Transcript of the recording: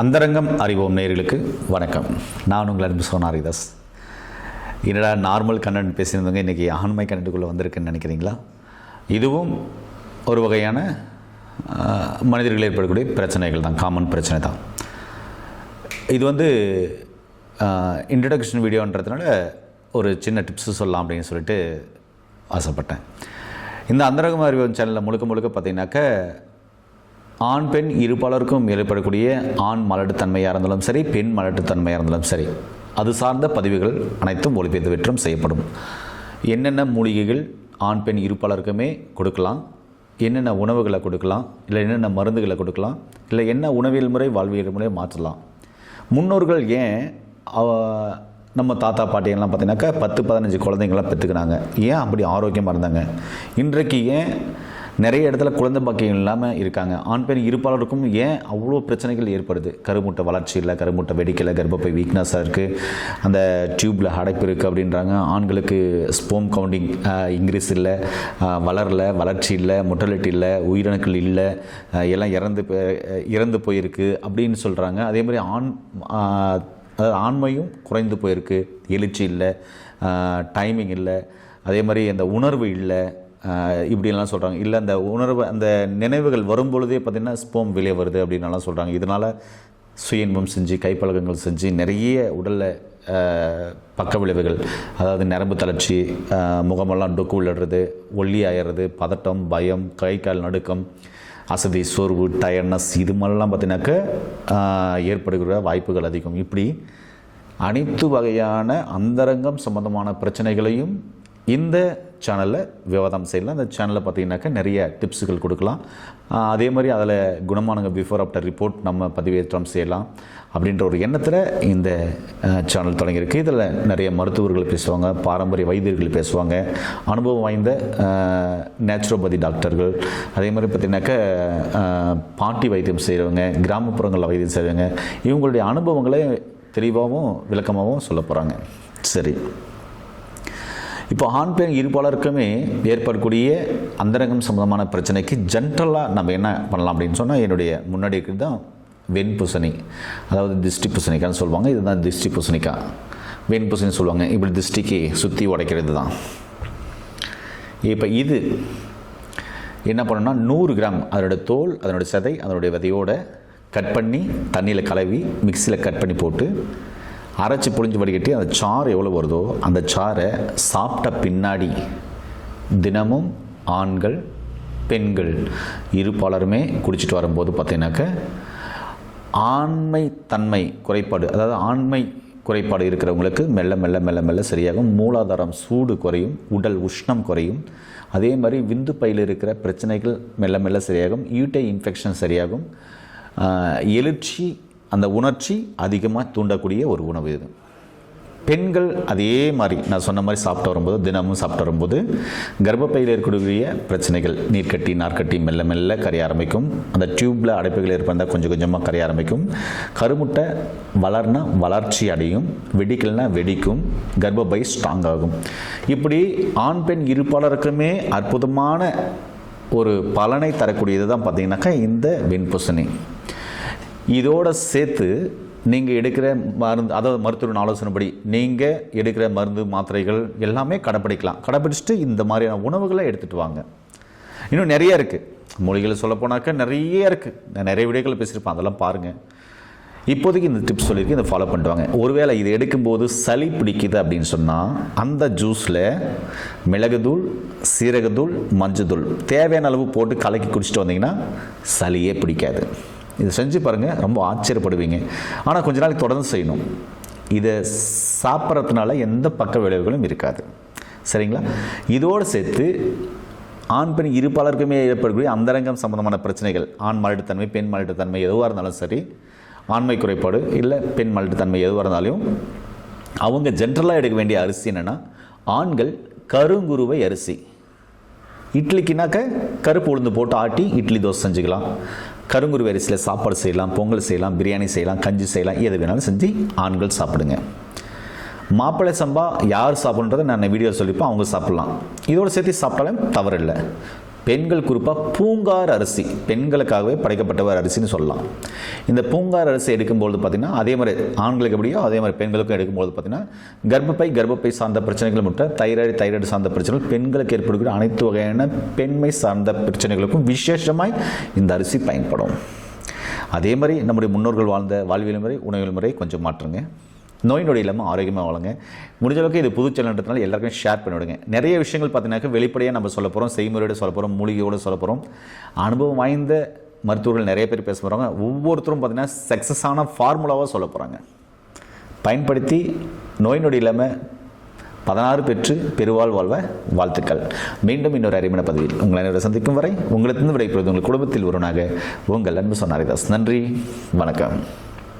அந்தரங்கம் அறிவோம் நேர்களுக்கு வணக்கம். நான் உங்கள் அன்பு சோனாரிதாஸ் என்னடா நார்மல் கண்டென்ட் பேசியிருந்தவங்க இன்றைக்கி ஆண்மை கண்டென்ட்டுக்குள்ளே வந்திருக்குன்னு நினைக்கிறீங்களா? இதுவும் ஒரு வகையான மனிதர்கள் ஏற்படக்கூடிய பிரச்சனைகள் தான் காமன் பிரச்சனை தான். இது வந்து இன்ட்ரடக்ஷன் வீடியோன்றதுனால ஒரு சின்ன டிப்ஸு சொல்லலாம் அப்படின்னு சொல்லிட்டு ஆசைப்பட்டேன். இந்த அந்தரகம் அறிவோம் சேனலில் முழுக்க முழுக்க பார்த்தீங்கன்னாக்க ஆண் பெண் இருபாலருக்கும் ஏற்படக்கூடிய ஆண் மலட்டுத்தன்மையாக இருந்தாலும் சரி பெண் மலட்டுத்தன்மையாக இருந்தாலும் சரி அது சார்ந்த பதிவுகள் அனைத்தும் ஒளிபெய்து வெற்றும் செய்யப்படும். என்னென்ன மூலிகைகள் ஆண் பெண் இருபாலருக்குமே கொடுக்கலாம்? என்னென்ன உணவுகளை கொடுக்கலாம்? இல்லை என்னென்ன மருந்துகளை கொடுக்கலாம்? இல்லை என்ன உணவியல் முறை வாழ்வியல் முறை மாற்றலாம்? முன்னோர்கள் ஏன் நம்ம தாத்தா பாட்டியெல்லாம் பார்த்தீங்கன்னாக்கா பத்து பதினஞ்சு குழந்தைங்களாம் பெற்றுக்கிறாங்க ஏன் அப்படி ஆரோக்கியமாக இருந்தாங்க? இன்றைக்கு ஏன் நிறைய இடத்துல குழந்தை பாக்கியம் இல்லாமல் இருக்காங்க. ஆண் பெண் இருப்பாளருக்கும் ஏன் அவ்வளோ பிரச்சனைகள் ஏற்படுது? கருமுட்டை வளர்ச்சி இல்லை கருமுட்டை வெடிக்கலை கர்ப்பப்பை வீக்னஸாக இருக்குது அந்த டியூப்பில் அடைப்பு இருக்குது அப்படின்றாங்க. ஆண்களுக்கு ஸ்போம் கவுண்டிங் இன்க்ரீஸ் இல்லை வளரல வளர்ச்சி இல்லை மொட்டலிட்டி இல்லை உயிரணுக்கள் இல்லை எல்லாம் இறந்து போய்- இறந்து போயிருக்கு அப்படின்னு சொல்கிறாங்க அதே மாதிரி ஆண் அதாவது ஆண்மையும் குறைந்து போயிருக்கு. எழுச்சி இல்லை டைமிங் இல்லை. அதே மாதிரி அந்த உணர்வு இல்லை. இப்படிலாம் இப்படியெல்லாம் சொல்கிறாங்க இல்லை அந்த உணர்வு அந்த நினைவுகள் வரும்பொழுதே பார்த்திங்கன்னா ஸ்போம் வெளியே வருது அப்படின்னுலாம் சொல்கிறாங்க இதனால் சுய இன்பம் செஞ்சு கைப்பழக்கங்கள் செஞ்சு நிறைய உடலில் பக்க விளைவுகள் அதாவது நரம்பு தளர்ச்சி முகமெல்லாம் டொக்கு விழுறது ஒல்லி ஆயிடுறது பதட்டம் பயம் கை கால் நடுக்கம் அசதி சோர்வு டயர்னஸ் இது மாதிரிலாம் பார்த்தீங்கன்னாக்க ஏற்படுகிற வாய்ப்புகள் அதிகம். இப்படி அனைத்து வகையான அந்தரங்கம் சம்பந்தமான பிரச்சனைகளையும் இந்த சேனலில் விவாதம் செய்யலாம். இந்த சேனலில் பார்த்தீங்கன்னாக்கா நிறைய டிப்ஸுகள் கொடுக்கலாம். அதே மாதிரி அதில் குணமானங்க பிஃபோர் ஆஃப்டர் ரிப்போர்ட் நம்ம பதிவேற்றம் செய்யலாம் அப்படின்ற ஒரு எண்ணத்தில் இந்த சேனல் தொடங்கியிருக்கு. இதில் நிறைய மருத்துவர்கள் பேசுவாங்க பாரம்பரிய வைத்தியர்கள் பேசுவாங்க. அனுபவம் வாய்ந்த நேச்சுரோபதி டாக்டர்கள் அதே மாதிரி பார்த்தீங்கன்னாக்கா பாட்டி வைத்தியம் செய்கிறவங்க கிராமப்புறங்களில் வைத்தியம் செய்கிறவங்க இவங்களுடைய அனுபவங்களை தெளிவாகவும் விளக்கமாகவும் சொல்ல போகிறாங்க சரி. இப்போ ஆண் பெண் இருபாலருக்குமே ஏற்படக்கூடிய அந்தரங்கம் சம்பந்தமான பிரச்சனைக்கு ஜென்ரலாக நம்ம என்ன பண்ணலாம் அப்படின்னு சொன்னால் என்னுடைய முன்னாடி இருக்கிறது தான் வெண் பூசணி. அதாவது திஷ்டி பூசணிக்கான்னு சொல்லுவாங்க இதுதான் திஷ்டி பூசணிக்காய் வெண் பூசணி சொல்லுவாங்க இப்படி திஷ்டிக்கு சுற்றி உடைக்கிறது தான். இப்போ இது என்ன பண்ணணும்னா நூறு கிராம் அதனுடைய தோல் அதனுடைய சதை அதனுடைய விதையோடு கட் பண்ணி தண்ணியில் கலவி மிக்சியில் கட் பண்ணி போட்டு அரைச்சி புழிஞ்சு வடிகட்டி அந்த சாறு எவ்வளோ வருதோ அந்த சாறை சாப்பிட்ட பின்னாடி தினமும் ஆண்கள் பெண்கள் இருப்பாளருமே குடிச்சிட்டு வரும்போது பார்த்தீங்கன்னாக்க ஆண்மை தன்மை குறைபாடு அதாவது ஆண்மை குறைபாடு இருக்கிறவங்களுக்கு மெல்ல மெல்ல மெல்ல மெல்ல சரியாகும். மூலாதாரம் சூடு குறையும் உடல் உஷ்ணம் குறையும். அதே மாதிரி விந்து பையில் இருக்கிற பிரச்சனைகள் மெல்ல மெல்ல சரியாகும். ஈட்டை இன்ஃபெக்ஷன் சரியாகும். எழுச்சி அந்த உணர்ச்சி அதிகமாக தூண்டக்கூடிய ஒரு உணவு இது. பெண்கள் அதே மாதிரி நான் சொன்ன மாதிரி சாப்பிட்டு வரும்போது தினமும் சாப்பிட்டு வரும்போது கர்ப்பப்பையில் இருக்கக்கூடிய பிரச்சனைகள் நீர்க்கட்டி நார்க்கட்டி மெல்ல மெல்ல கரைய ஆரம்பிக்கும். அந்த டியூப்பில் அடைப்புகள் ஏற்பட்டால் கொஞ்சம் கொஞ்சமாக கரைய ஆரம்பிக்கும். கருமுட்டை வளர்னா வளர்ச்சி அடையும் வெடிக்கல்னா வெடிக்கும் கர்ப்பப்பை ஸ்ட்ராங் ஆகும். இப்படி ஆண் பெண் இருப்பாளருக்குமே அற்புதமான ஒரு பலனை தரக்கூடியது தான் பார்த்தீங்கன்னாக்கா இந்த வெண்பூசணி இதோட சேர்த்து நீங்கள் எடுக்கிற மருந்து அதாவது மருத்துவரின் ஆலோசனைப்படி நீங்கள் எடுக்கிற மருந்து மாத்திரைகள் எல்லாமே கடைப்பிடிக்கலாம். கடைப்பிடிச்சிட்டு இந்த மாதிரியான உணவுகளை எடுத்துகிட்டு வாங்க. இன்னும் நிறைய இருக்குது மொழிகளை சொல்லப்போனாக்கா நிறைய இருக்குது நான் நிறைய வீடியோக்கள் பேசியிருப்பேன். அதெல்லாம் பாருங்கள் இப்போதைக்கு இந்த டிப்ஸ் சொல்லியிருக்கு. இதை ஃபாலோ பண்ணுவாங்க ஒருவேளை இது எடுக்கும்போது சளி பிடிக்குது அப்படின்னு சொன்னால் அந்த ஜூஸில் மிளகுதூள் சீரகத்தூள் மஞ்சத்தூள் தேவையான அளவு போட்டு கலக்கி குடிச்சிட்டு வந்தீங்கன்னா சளியே பிடிக்காது. இதை செஞ்சு பாருங்கள் ரொம்ப ஆச்சரியப்படுவீங்க. ஆனால் கொஞ்ச நாளைக்கு தொடர்ந்து செய்யணும். இதை சாப்பிட்றதுனால எந்த பக்க விளைவுகளும் இருக்காது. சரிங்களா? இதோடு சேர்த்து ஆண் பெண் இருப்பாளருக்குமே ஏற்படக்கூடிய அந்தரங்கம் சம்பந்தமான பிரச்சனைகள் ஆண் மலட்டுத்தன்மை பெண் மலட்டுத்தன்மை எதுவாக இருந்தாலும் சரி ஆண்மை குறைபாடு இல்லை பெண் மலட்டுத்தன்மை எதுவாக இருந்தாலும் அவங்க ஜென்ரலாக எடுக்க வேண்டிய அரிசி என்னென்னா ஆண்கள் கருங்குருவை அரிசி. இட்லிக்குனாக்க கருப்பு உளுந்து போட்டு ஆட்டி இட்லி தோசை செஞ்சுக்கலாம். கருங்குருவி அரிசியில் சாப்பாடு செய்யலாம் பொங்கல் செய்யலாம் பிரியாணி செய்யலாம் கஞ்சி செய்யலாம் எது வேணாலும் செஞ்சு ஆண்கள் சாப்பிடுங்க. மாப்பிள்ளை சம்பா யார் சாப்பிட்றத நான் வீடியோ சொல்லிப்போம் அவங்க சாப்பிட்லாம். இதோடு சேர்த்து சாப்பிட்டாலும் தவறில்லை. பெண்கள் குறிப்பாக பூங்கார் அரிசி பெண்களுக்காகவே படைக்கப்பட்ட ஒரு அரிசின்னு சொல்லலாம். இந்த பூங்கார் அரிசி எடுக்கும்போது பார்த்திங்கன்னா அதே மாதிரி ஆண்களுக்கு எப்படியோ அதே மாதிரி பெண்களுக்கும் எடுக்கும்போது பார்த்திங்கன்னா கர்ப்பப்பை கர்ப்பப்பை சார்ந்த பிரச்சனைகள் மட்டும் தைராய்டு தைராய்டு சார்ந்த பிரச்சனைகள் பெண்களுக்கு ஏற்படுகிற அனைத்து வகையான பெண்மை சார்ந்த பிரச்சனைகளுக்கும் விசேஷமாய் இந்த அரிசி பயன்படும். அதே மாதிரி நம்முடைய முன்னோர்கள் வாழ்ந்த வாழ்வியல் முறை உணவியல் முறை கொஞ்சம் மாற்றுங்க. நோய் நொடி இல்லாமல் ஆரோக்கியமாக வாழுங்க. முடிஞ்ச அளவுக்கு இது புதுச்சேனல்ன்றதுனால எல்லாருக்கும் ஷேர் பண்ணிவிடுங்க நிறைய விஷயங்கள் பார்த்தீங்கன்னாக்க வெளிப்படையாக நம்ம சொல்ல போகிறோம் செய்முறையோடு சொல்ல போகிறோம் மூலிகையோடு சொல்ல போகிறோம் அனுபவம் வாய்ந்த மருத்துவர்கள் நிறைய பேர் பேச போகிறாங்க ஒவ்வொருத்தரும் பார்த்தீங்கன்னா சக்ஸஸான ஃபார்முலாவாக சொல்ல போகிறாங்க பயன்படுத்தி நோய் நொடி இல்லாமல் பதினாறு பெற்று பெருவாழ் வாழ்வ வாழ்த்துக்கள். மீண்டும் இன்னொரு அறிமுக பதிவில் உங்களை அனைவரை சந்திக்கும் வரை உங்களிடத்திலிருந்து விடைபெறுவது உங்கள் குடும்பத்தில் ஒருவனாக உங்கள் அன்பு சொன்னாரிதாஸ் நன்றி. வணக்கம்.